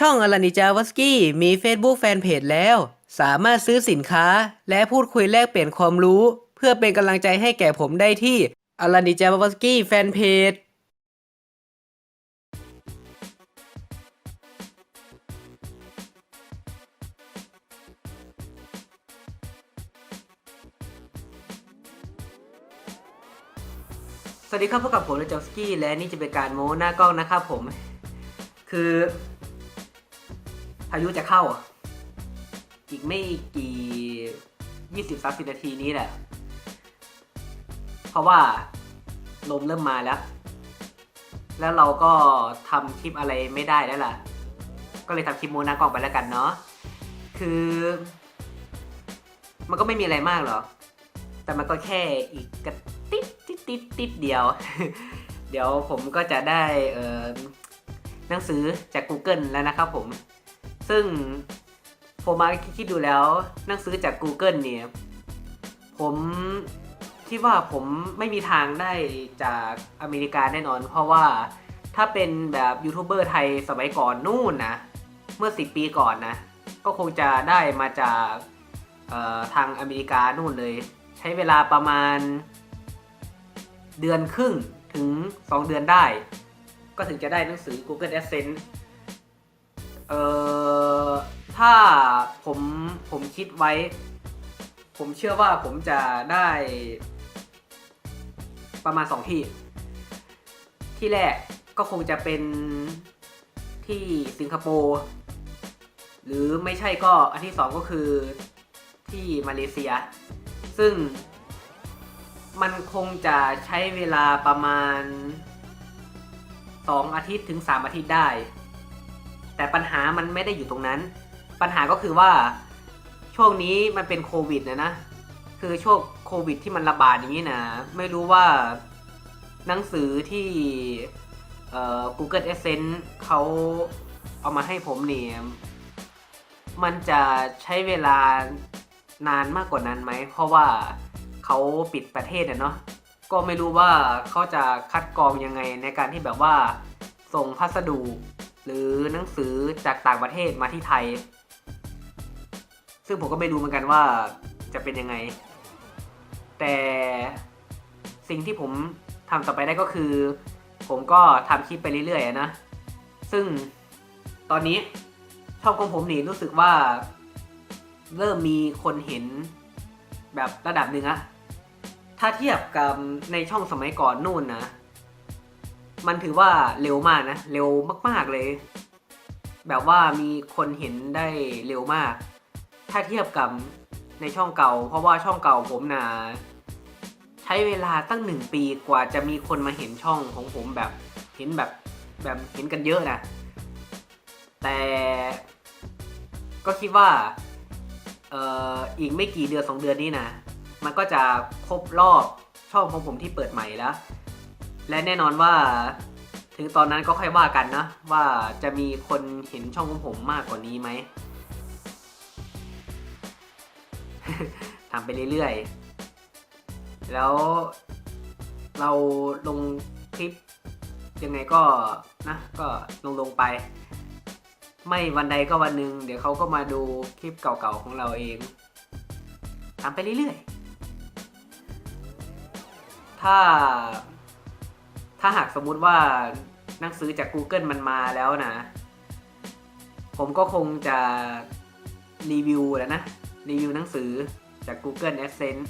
ช่องอลานิจาวสกี้มี Facebook แฟนเพจแล้ว สามารถซื้อสินค้า และพูดคุยแลกเปลี่ยนความรู้ เพื่อเป็นกำลังใจให้แก่ผมได้ที่อลานิจาวสกี้แฟนเพจสวัสดีครับพบกับผมเลจอสกี้และนี่จะเป็นการโม้หน้ากล้องนะครับผม คือ พายุจะเข้า อีกไม่กี่ยี่สิบสามสิบนาทีนี้แหละ เพราะว่าลมเริ่มมาแล้ว แล้วเราก็ทำคลิปอะไรไม่ได้แล้วล่ะ ก็เลยทำคลิปโมหน้ากล้องไปแล้วกันเนาะ คือ มันก็ไม่มีอะไรมากหรอก แต่มันก็แค่อีกกระติดติดติดติดเดียว เดี๋ยวผมก็จะได้เอ่อหนังสือจาก Google แล้วนะครับผม ซึ่งผมมาคิดดูแล้วหนังสือจาก Google เนี่ย ผมคิดว่าผมไม่มีทางได้จากอเมริกาแน่นอน เพราะว่าถ้าเป็นแบบยูทูบเบอร์ไทยสมัยก่อนนู่นนะ เมื่อ 10 ปีก่อนนะ ก็คงจะได้มาจากทางอเมริกานู่นเลย ใช้เวลาประมาณ เดือนครึ่งถึง 2 เดือนได้ ก็ถึงจะได้หนังสือ Google Adsense เอ่อถ้าผมผมคิดไว้ ผมเชื่อว่าผมจะได้ ประมาณ2ที่ ที่แรกก็คงจะเป็นที่สิงคโปร์หรือไม่ใช่ก็อันที่สองก็คือที่มาเลเซีย ซึ่งมันคงจะใช้เวลาประมาณ 2 อาทิตย์ถึง 3 อาทิตย์ได้ แต่ปัญหามันไม่ได้อยู่ตรงนั้น ปัญหาก็คือว่าช่วงนี้มันเป็นโควิดนะนะ คือช่วงโควิดที่มันระบาดอย่างนี้นะ ไม่รู้ว่าหนังสือที่เอ่อ Google Adsense เขาเอามาให้ผมเนี่ยมันจะใช้เวลานานมากกว่านั้นไหม เพราะว่าเขาปิดประเทศเนาะ ก็ไม่รู้ว่าเขาจะคัดกรองยังไงในการที่แบบว่าส่งพัสดุ หรือหนังสือจากต่างประเทศมาที่ไทย ซึ่งผมก็ไม่รู้เหมือนกันว่าจะเป็นยังไง แต่สิ่งที่ผมทำต่อไปได้ก็คือ ผมก็ทำคลิปไปเรื่อยๆนะ ซึ่งตอนนี้ช่องของผมนี่รู้สึกว่า เริ่มมีคนเห็นแบบระดับหนึ่งอะถ้าเทียบกับในช่องสมัยก่อนนู่นนะ มันถือว่าเร็วมากนะ เร็วมาก ๆเลย แบบว่ามีคนเห็นได้เร็วมาก ถ้าเทียบกับในช่องเก่า เพราะว่าช่องเก่าผมนะใช้เวลาตั้งหนึ่งปีกว่าจะมีคนมาเห็นช่องของผมแบบเห็นแบบแบบเห็นกันเยอะนะ แต่ก็คิดว่าเอ่ออีกไม่กี่เดือนสองเดือนนี้นะ มันก็จะครบรอบช่องของผมที่เปิดใหม่แล้ว และแน่นอนว่าถึงตอนนั้นก็ค่อยว่ากันนะ ว่าจะมีคนเห็นช่องของผมมากกว่านี้ไหมทำไปเรื่อยๆ แล้วเราลงคลิปยังไงก็นะก็ลงลงไป ไม่วันใดก็วันหนึ่งเดี๋ยวเขาก็มาดูคลิปเก่าๆของเราเองทำไปเรื่อยๆ ถ้า ถ้าหากสมมุติว่าหนังสือจาก Google มันมาแล้วนะ ผมก็คงจะรีวิวแล้วนะ รีวิวหนังสือจาก Google Adsense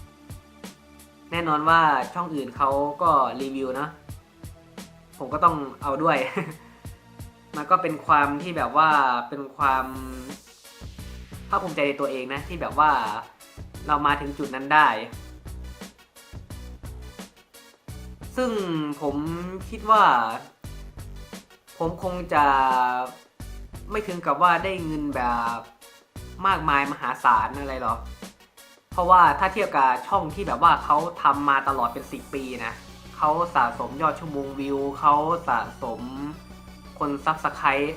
แน่นอนว่าช่องอื่นเขาก็รีวิวเนาะผมก็ต้องเอาด้วย มันก็เป็นความที่แบบว่าเป็นความภาคภูมิใจในตัวเองนะ ที่แบบว่าเรามาถึงจุดนั้นได้ ซึ่งผมคิดว่า ผมคงจะไม่ถึงกับว่าได้เงินแบบมากมายมหาศาลอะไรหรอก เพราะว่าถ้าเทียบกับช่องที่แบบว่าเขาทำมาตลอดเป็น 10 ปีนะเขาสะสมยอดชั่วโมงวิวเขาสะสมคนซับสไครต์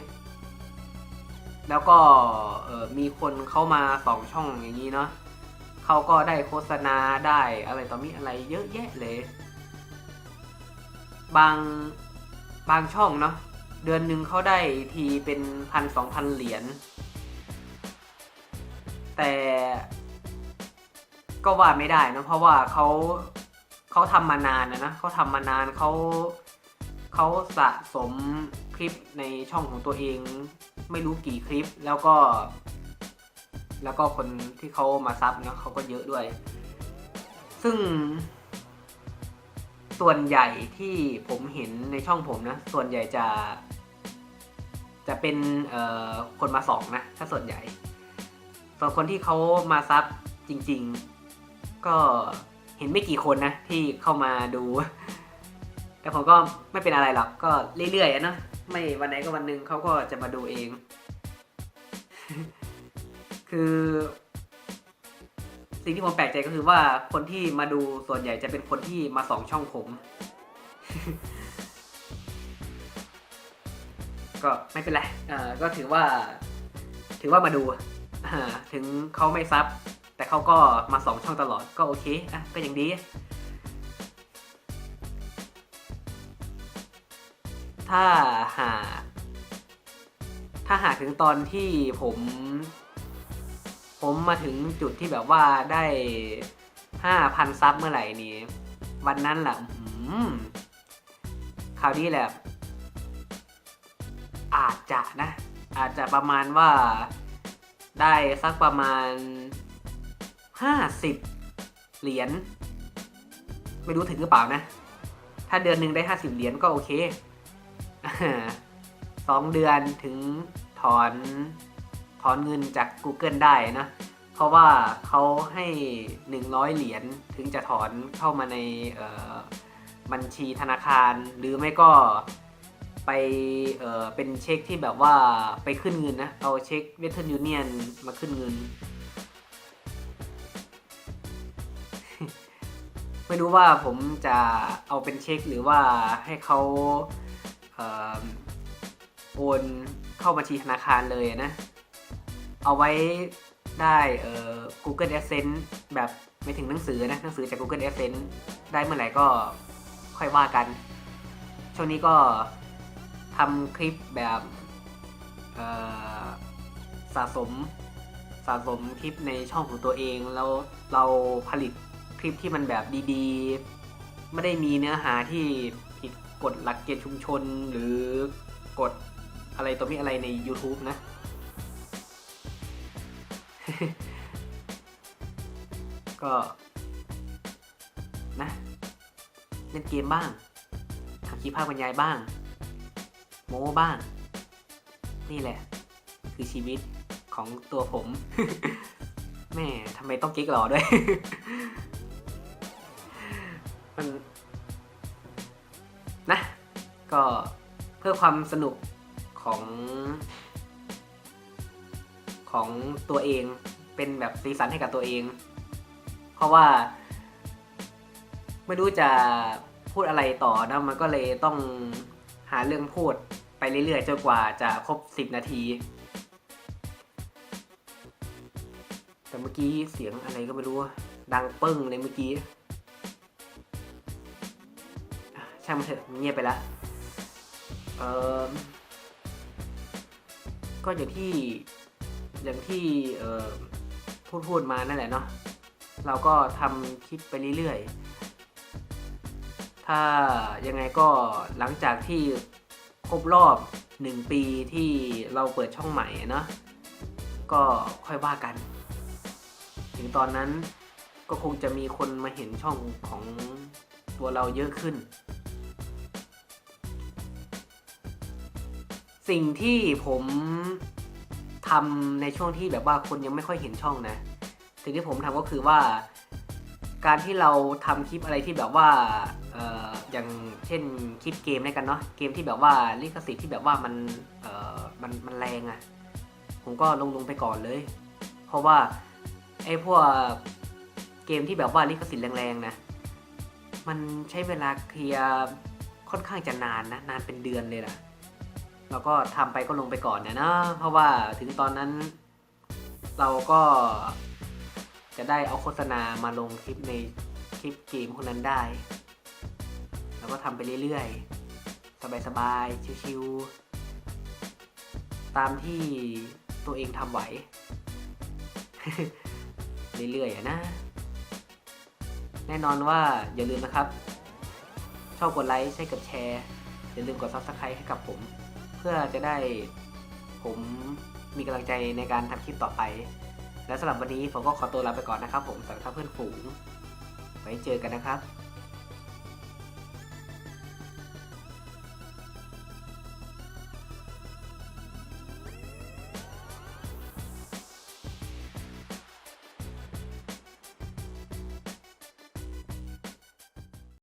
แล้วก็มีคนเข้ามาสองช่องอย่างนี้เนาะเขาก็ได้โฆษณาได้อะไรต่อมีอะไรเยอะแยะเลย บางบางช่องเนาะเดือนหนึ่งเขาได้ทีเป็นพันสองพันเหรียญแต่ก็ว่าไม่ได้นะเพราะว่าเขาเขาทำมานานนะนะเขาทำมานานเขาเขาสะสมคลิปในช่องของตัวเอง ไม่รู้กี่คลิปแล้วก็ แล้วก็คนที่เขามาซับเนาะเขาก็เยอะด้วย ซึ่ง ส่วนใหญ่ที่ผมเห็นในช่องผมนะ ส่วนใหญ่จะ จะเป็นคนมาสองนะ ถ้าส่วนใหญ่ ส่วนคนที่เขามาซับจริง ๆ ก็เห็นไม่กี่คนนะ ที่เข้ามาดู แต่ผมก็ไม่เป็นอะไรหรอกก็เรื่อยๆนะไม่วันไหนก็วันหนึ่งเขาก็จะมาดูเอง คือ สิ่งที่ผมแปลกใจก็คือว่าคนที่มาดูส่วนใหญ่จะเป็นคนที่มาสองช่องผม ก็ไม่เป็นไรอ่อก็ถือว่า ถือว่ามาดูอ่าถึงเขาไม่ซับ แต่เขาก็มาสองช่องตลอดก็โอเคอะก็ยังดี ถ้าหากถ้าหากถึงตอนที่ผม ผมมาถึงจุดที่แบบว่าได้ห้าพันซับเมื่อไหร่นี่วันนั้นแหละคราวนี้แหละ อาจจะนะ อาจจะประมาณว่า ได้สักประมาณห้าสิบเหรียญไม่รู้ถึงหรือเปล่านะ ถ้าเดือนหนึ่งได้ห้าสิบเหรียญก็โอเคสองเดือนถึงถอน ถอนเงินจาก Google ได้นะ เพราะว่าเขาให้ 100 เหรียญถึงจะถอนเข้ามาในบัญชีธนาคาร หรือไม่ก็ไปเเป็นเช็คที่แบบว่าไปขึ้นเงินนะ เอาเช็คเวทเทิร์นยูเนียนมาขึ้นเงิน ไม่รู้ว่าผมจะเอาเป็นเช็คหรือว่าให้เขาเอโอนเข้าบัญชีธนาคารเลยนะ เอาไว้ได้เอ่อ Google Adsense แบบไม่ถึงหนังสือนะหนังสือจาก Google Adsense ได้เมื่อไหร่ก็ค่อยว่ากัน ช่วงนี้ก็ทำคลิปแบบเอ่อสะสมสะสมคลิปในช่องของตัวเองแล้วเราผลิตคลิปที่มันแบบดีๆ ไม่ได้มีเนื้อหาที่ผิดกฎหลักเกณฑ์ชุมชนหรือกฎอะไรตัวมีอะไรใน YouTube นะ ก็นะเล่นเกมบ้างทำคลิปภาพบรรยายบ้าง โม้บ้าง นี่แหละ คือชีวิตของตัวผม แม่ทำไมต้องกิ๊กหล่อด้วย มัน นะ ก็เพื่อความสนุกของ ของตัวเองเป็นแบบสีสันให้กับตัวเอง เพราะว่า ไม่รู้จะพูดอะไรต่อนะมันก็เลยต้องหาเรื่องพูดไปเรื่อยๆจนกว่าจะครบ 10 นาที แต่เมื่อกี้เสียงอะไรก็ไม่รู้ ดังปึ้งเลยเมื่อกี้ช่างมันเถอะเงียบไปล้วเออก็อย่างที่อย่างที่เออพูดพูดมานั่นแหละเนาะ เราก็ทำคลิปไปเรื่อยๆ ถ้ายังไงก็หลังจากที่ครบรอบหนึ่งปีที่เราเปิดช่องใหม่เนาะก็ค่อยว่ากัน ถึงตอนนั้นก็คงจะมีคนมาเห็นช่องของตัวเราเยอะขึ้น สิ่งที่ผมทำในช่วงที่แบบว่าคนยังไม่ค่อยเห็นช่องนะ สิ่งที่ผมทำก็คือว่า การที่เราทำคลิปอะไรที่แบบว่าเอ่ออย่างเช่นคลิปเกมแล้วกันเนาะเกมที่แบบว่าลิขสิทธิ์ที่แบบว่ามันเอ่อมันมันแรงอะ่ะผมก็ลงลงไปก่อนเลย เพราะว่าไอ้พวกเกมที่แบบว่าลิขสิทธิ์แรงๆนะมันใช้เวลาเคลียร์ค่อนข้างจะนานนะนานเป็นเดือนเลยล่ะเราก็ทำไปก็ลงไปก่อนเนะนะ เพราะว่าถึงตอนนั้น เราก็ จะได้เอาโฆษณามาลงคลิปในคลิปเกมคนนั้นได้ แล้วก็ทำไปเรื่อยๆ สบายๆ ชิวๆ ตามที่ตัวเองทำไหว เรื่อยๆนะ แน่นอนว่าอย่าลืมนะครับ ชอบกดไลค์ใช่กดแชร์ อย่าลืมกด subscribe ให้กับผม เพื่อจะได้ผมมีกำลังใจในการทำคลิปต่อไป และสำหรับวันนี้ผมก็ขอตัวลาไปก่อนนะครับผมสำหรับเพื่อนฝูงไว้เจอกันนะครับ